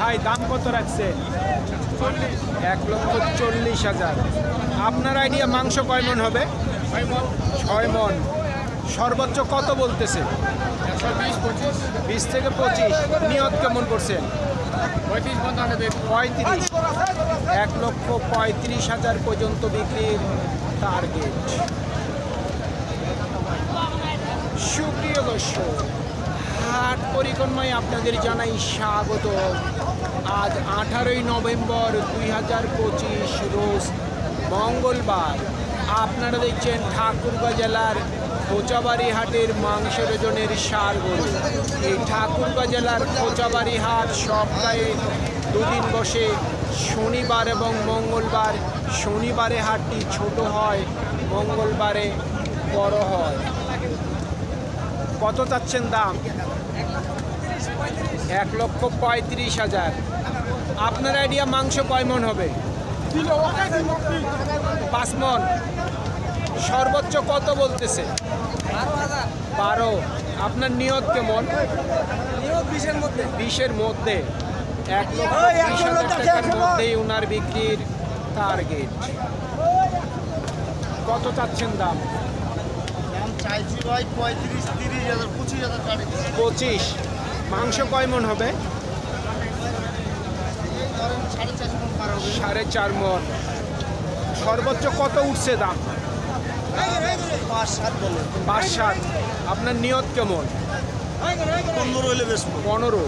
ভাই দাম কত রাখছে? এক লক্ষ চল্লিশ হাজার। আপনার আইডিয়া মাংস কয় মন হবে? ছয় মন। সর্বোচ্চ কত বলতেছে? বিশ থেকে পঁচিশ। নিয়ত কেমন করছেন পঁয়ত্রিশ এক লক্ষ পঁয়ত্রিশ হাজার পর্যন্ত বিক্রির টার্গেট সুপ্রিয় দর্শক হাট পরিক্রমায় আপনাদের জানাই স্বাগত। আজ আঠারোই নভেম্বর দুই হাজার পঁচিশ রোজ মঙ্গলবার। আপনারা দেখছেন ঠাকুরগাঁ জেলার কোচাবাড়ি হাটের মাংসের ওজনের সার গরু। এই ঠাকুরগাঁ জেলার কোচাবাড়ি হাট সপ্তাহে দুদিন বসে শনিবার এবং মঙ্গলবার শনিবারে হাটটি ছোট হয়, মঙ্গলবারে বড় হয়। কত চাচ্ছেন দাম? এক লক্ষ পঁয়ত্রিশ হাজার। আপনার আইডিয়া মাংস কয় মন হবে? পাঁচ মন। সর্বোচ্চ কত বলতেছে? বারো। আপনার নিয়ত কেমন? বিশের মধ্যে। বিশের মধ্যে এক লক্ষ টাকার মধ্যেই ওনার বিক্রির টার্গেট কত চাচ্ছেন দাম? চাইছি ভাই পঁয়ত্রিশ তিরিশ হাজার পঁচিশ হাজার পঁচিশ। মাংস কয় মন হবে? সাড়ে চার মন সর্বোচ্চ কত উঠছে দাম? পাঁচ সাত সাত। আপনার নিয়ত কেমন? পনেরো হলে বেশ পনেরো।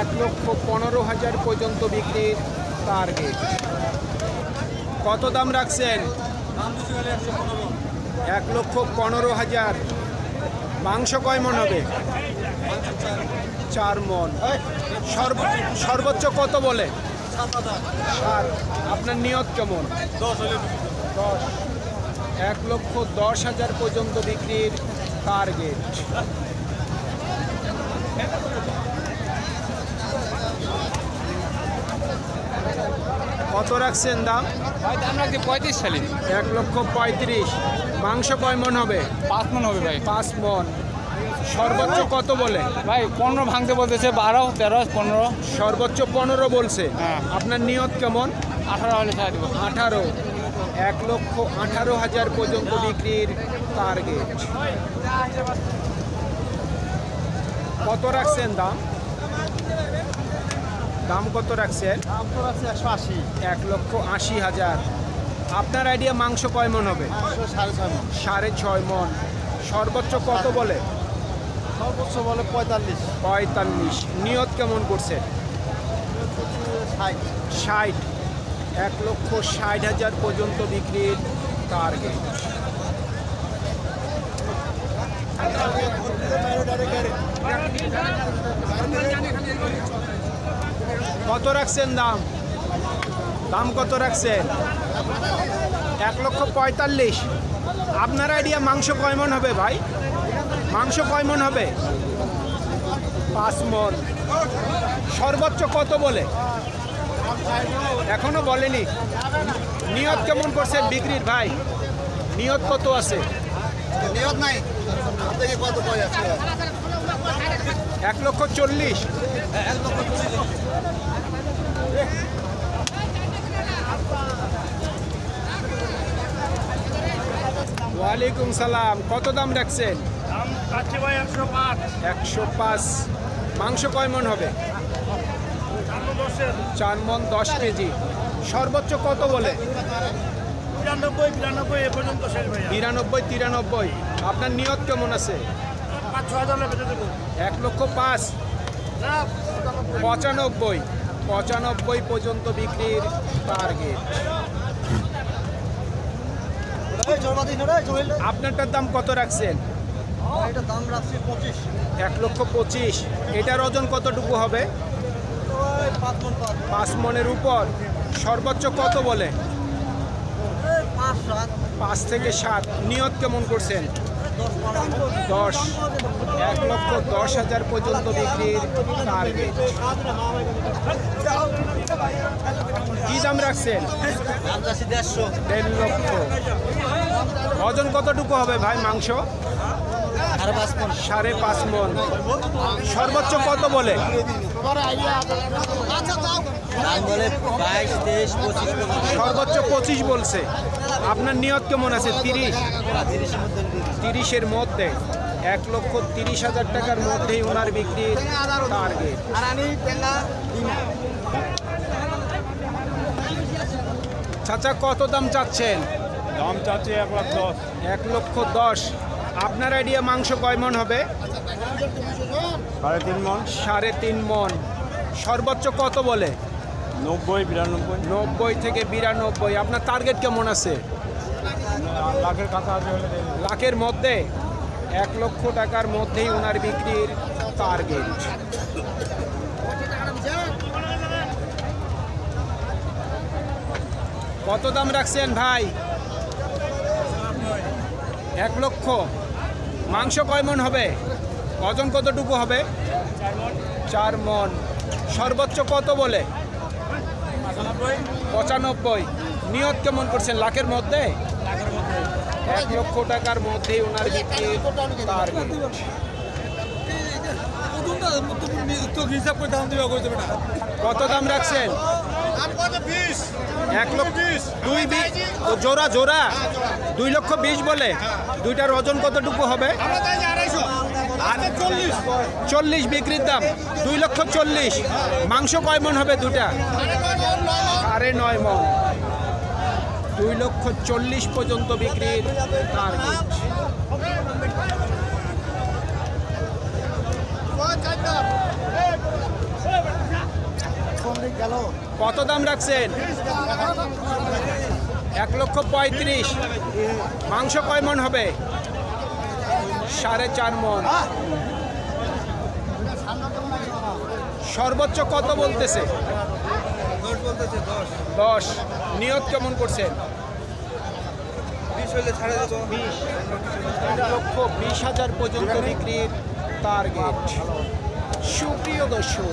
এক লক্ষ পনেরো হাজার পর্যন্ত বিক্রির টার্গেট কত দাম রাখছেন? এক লক্ষ পনেরো হাজার। মাংস কয় মন হবে? চার মন। সর্বোচ্চ কত বলে? সাত। আপনার নিয়ত কেমন? দশ। এক লক্ষ দশ হাজার পর্যন্ত বিক্রির টার্গেট কত রাখছেন দাম? ভাই দাম রাখছি পঁয়ত্রিশ সালে এক লক্ষ পঁয়ত্রিশ। মাংস কয় মন হবে? পাঁচ মন হবে ভাই। পাঁচ মন। সর্বোচ্চ কত বলে? ভাই পনেরো ভাঙতে বলতেছে বারো তেরো পনেরো। সর্বোচ্চ পনেরো বলছে। হ্যাঁ। আপনার নিয়ত কেমন? আঠারো হলে ছাড়া দিব। আঠারো। এক লক্ষ আঠারো হাজার পর্যন্ত বিক্রির টার্গেট কত রাখছেন দাম? দাম কত রাখছেন দাম তো আছে একশো আশি এক লক্ষ আশি হাজার আপনার আইডিয়া মাংস কয় মন হবে সাড়ে ছয় মন সাড়ে ছয় মন সর্বোচ্চ কত বলে সর্বোচ্চ বলে পঁয়তাল্লিশ পঁয়তাল্লিশ নিয়ত কেমন করছে ষাট ষাট এক লক্ষ ষাট হাজার পর্যন্ত বিক্রির টার্গেট কত রাখছেন দাম? দাম কত রাখছেন? এক লক্ষ পঁয়তাল্লিশ। আপনার আইডিয়া মাংস কয় মন হবে ভাই? মাংস কয়মন হবে? পাঁচ মন। সর্বোচ্চ কত বলে? এখনও বলেনি। নিয়ত কেমন করছেন বিক্রির ভাই? নিয়ত কত আছে? নিয়ত নাই। আপনাকে এক লক্ষ চল্লিশ। ওয়ালাইকুম সালাম কত দাম রাখছেন? একশো পাঁচ। মাংস কয় মন হবে? চার মন দশ কেজি। সর্বোচ্চ কত বলে? বিরানব্বই তিরানব্বই। আপনার নিয়ত কেমন আছে? পাঁচ ছ হাজার বেঁচে দেবো। এক লক্ষ পাঁচ। না পঁচানব্বই। পঁচানব্বই। পর্যন্ত বিক্রির টার্গেট আপনারটার দাম কত রাখছেন? এটা দাম রাখছি পঁচিশ। এক লক্ষ পঁচিশ। এটার ওজন কতটুকু হবে? পাঁচ মন মনের উপর। সর্বোচ্চ কত বলে? পাঁচ থেকে সাত। নিয়ত কেমন করছেন? দশ, এক লক্ষ দশ হাজার পর্যন্ত বিক্রির টার্গেট কি দাম রাখছেন? দেড় লক্ষ। ওজন কতটুকু হবে ভাই মাংস? সাড়ে পাঁচ মন। সর্বোচ্চ কত বলে? বলে বাইশ তেইশ পঁচিশ সর্বোচ্চ পঁচিশ বলছে। আপনার নিয়ত কেমন আছে? তিরিশ? তিরিশের মধ্যে এক লক্ষ তিরিশ হাজার টাকার মধ্যেই ওনার বিক্রির টার্গেট চাচা কত দাম চাচ্ছেন? দাম চাচ্ছে এক লাখ দশ। এক লক্ষ দশ। আপনার আইডিয়া মাংস কয় মন হবে? সাড়ে তিন মন। সাড়ে তিন মন। সর্বোচ্চ কত বলে? নব্বই বিরানব্বই? নব্বই থেকে বিরানব্বই। আপনার টার্গেট কেমন আছে? লাখের কাছা হলে লাখের মধ্যে? এক লক্ষ টাকার মধ্যেই ওনার বিক্রির টার্গেট কত দাম রাখছেন ভাই? এক লক্ষ। মাংস কয় মন হবে? ওজন কতটুকু হবে? চার মন। সর্বোচ্চ কত বলে? পঁচানব্বই। নিয়ত কেমন করছেন? লাখের মধ্যে? এক লক্ষ টাকার মধ্যে ওনার কত দাম রাখছেন? এক লক্ষ দুই জোড়া জোড়া? দুই লক্ষ বিশ বলে? দুইটার ওজন কতটুকু হবে? চল্লিশ। বিক্রির দাম। দুই লক্ষ চল্লিশ। মাংস কয় মন হবে দুটা সাড়ে নয় মন। দুই লক্ষ চল্লিশ পর্যন্ত বিক্রির কত দাম রাখছেন? এক লক্ষ পঁয়ত্রিশ। মাংস কয় মন হবে? সাড়ে চার মন। সর্বোচ্চ কত বলতেছে? দশ। নিয়ত কেমন করছেন লক্ষ বিশ হাজার পর্যন্ত বিক্রির টার্গেট সুপ্রিয় দর্শক